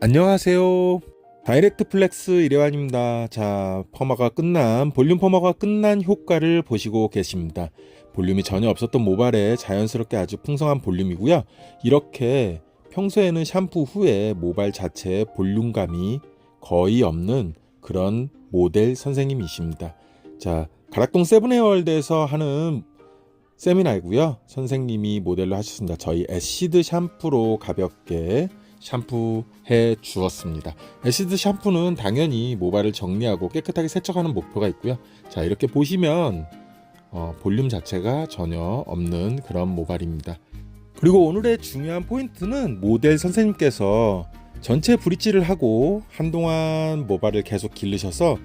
안녕하세요. 다이렉트 플렉스 이래환입니다. 자, 퍼마가 끝난, 볼륨 퍼마가 끝난 효과를 보시고 계십니다. 볼륨이 전혀 없었던 모발에 자연스럽게 아주 풍성한 볼륨이고요. 이렇게 평소에는 샴푸 후에 모발 자체에 볼륨감이 거의 없는 그런 모델 선생님이십니다. 자, 가락동 세븐헤어월드에서 하는 세미나이고요. 선생님이 모델로 하셨습니다. 저희 애시드 샴푸로 가볍게 샴푸해 주었습니다. 애시드 샴푸는 당연히 모발을 정리하고 깨끗하게 세척하는 목표가 있고요. 자 이렇게 보시면 어, 볼륨 자체가 전혀 없는 그런 모발입니다. 그리고 오늘의 중요한 포인트는 모델 선생님께서 전체 브릿지를 하고 한동안 모발을 계속 기르셔서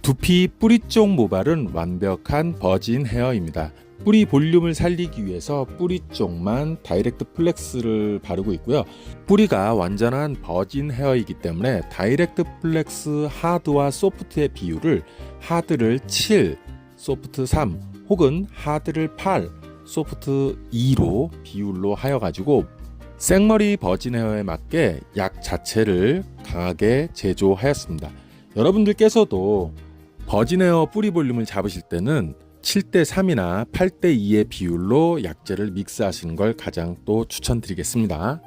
두피 뿌리 쪽 모발은 완벽한 버진 헤어입니다. 뿌리 볼륨을 살리기 위해서 뿌리 쪽만 다이렉트 플렉스를 바르고 있고요. 뿌리가 완전한 버진 헤어이기 때문에 다이렉트 플렉스 하드와 소프트의 비율을 하드를 7, 소프트 3 혹은 하드를 8, 소프트 2로 비율로 하여 가지고 생머리 버진 헤어에 맞게 약 자체를 강하게 제조하였습니다. 여러분들께서도 버진 헤어 뿌리 볼륨을 잡으실 때는 7대 3이나 8대 2의 비율로 약재를 믹스하시는 걸 가장 또 추천드리겠습니다.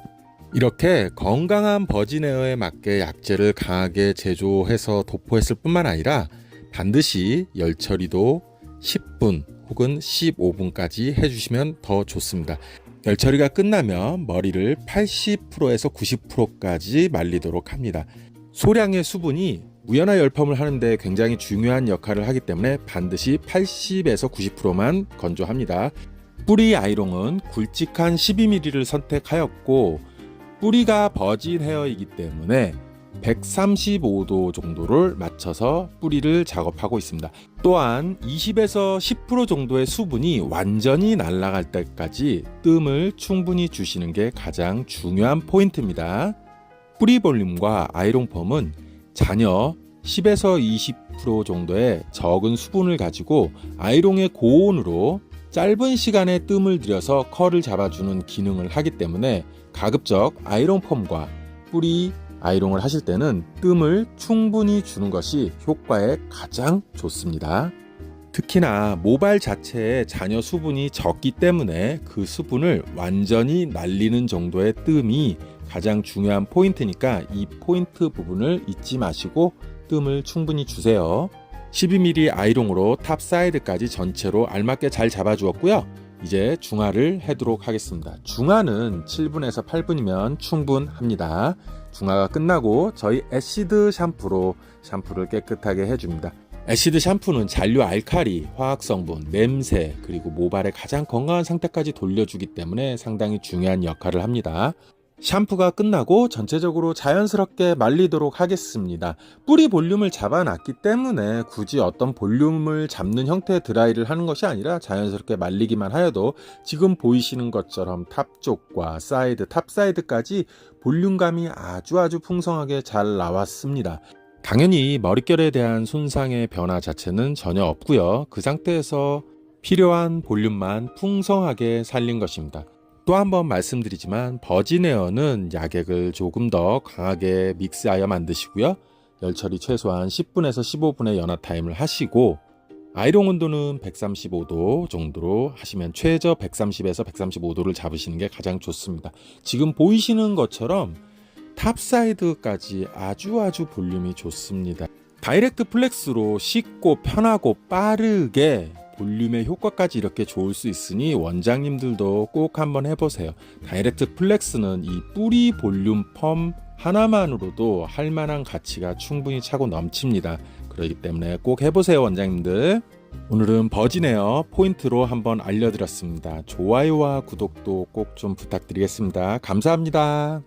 이렇게 건강한 버진 에어에 맞게 약재를 강하게 제조해서 도포했을 뿐만 아니라 반드시 열 처리도 10분 혹은 15분까지 해주시면 더 좋습니다. 열 처리가 끝나면 머리를 80%에서 90%까지 말리도록 합니다. 소량의 수분이 무연화 열펌을 하는데 굉장히 중요한 역할을 하기 때문에 반드시 80에서 90%만 건조합니다. 뿌리 아이롱은 굵직한 12mm를 선택하였고 뿌리가 버진 헤어이기 때문에 135도 정도를 맞춰서 뿌리를 작업하고 있습니다. 또한 20에서 10% 정도의 수분이 완전히 날아갈 때까지 뜸을 충분히 주시는 게 가장 중요한 포인트입니다. 뿌리 볼륨과 아이롱 펌은 잔여 10에서 20% 정도의 적은 수분을 가지고 아이롱의 고온으로 짧은 시간에 뜸을 들여서 컬을 잡아주는 기능을 하기 때문에 가급적 아이롱 펌과 뿌리 아이롱을 하실 때는 뜸을 충분히 주는 것이 효과에 가장 좋습니다. 특히나 모발 자체에 잔여 수분이 적기 때문에 그 수분을 완전히 날리는 정도의 뜸이 가장 중요한 포인트니까 이 포인트 부분을 잊지 마시고 뜸을 충분히 주세요. 12mm 아이롱으로 탑 사이드까지 전체로 알맞게 잘 잡아주었고요. 이제 중화를 해도록 하겠습니다. 중화는 7분에서 8분이면 충분합니다. 중화가 끝나고 저희 애시드 샴푸로 샴푸를 깨끗하게 해줍니다. 애시드 샴푸는 잔류 알칼리, 화학 성분, 냄새, 그리고 모발의 가장 건강한 상태까지 돌려주기 때문에 상당히 중요한 역할을 합니다. 샴푸가 끝나고 전체적으로 자연스럽게 말리도록 하겠습니다. 뿌리 볼륨을 잡아놨기 때문에 굳이 어떤 볼륨을 잡는 형태의 드라이를 하는 것이 아니라 자연스럽게 말리기만 하여도 지금 보이시는 것처럼 탑 쪽과 사이드, 탑 사이드까지 볼륨감이 아주 아주 풍성하게 잘 나왔습니다. 당연히 머릿결에 대한 손상의 변화 자체는 전혀 없고요. 그 상태에서 필요한 볼륨만 풍성하게 살린 것입니다. 또 한 번 말씀드리지만 버진 에어는 야객을 조금 더 강하게 믹스하여 만드시고요. 열 처리 최소한 10분에서 15분의 연화 타임을 하시고 아이롱 온도는 135도 정도로 하시면 최저 130에서 135도를 잡으시는 게 가장 좋습니다. 지금 보이시는 것처럼 탑 사이드까지 아주 아주 볼륨이 좋습니다. 다이렉트 플렉스로 쉽고 편하고 빠르게 볼륨의 효과까지 이렇게 좋을 수 있으니 원장님들도 꼭 한번 해보세요. 다이렉트 플렉스는 이 뿌리 볼륨 펌 하나만으로도 할 만한 가치가 충분히 차고 넘칩니다. 그렇기 때문에 꼭 해보세요, 원장님들. 오늘은 버진에어 포인트로 한번 알려드렸습니다. 좋아요와 구독도 꼭 좀 부탁드리겠습니다. 감사합니다.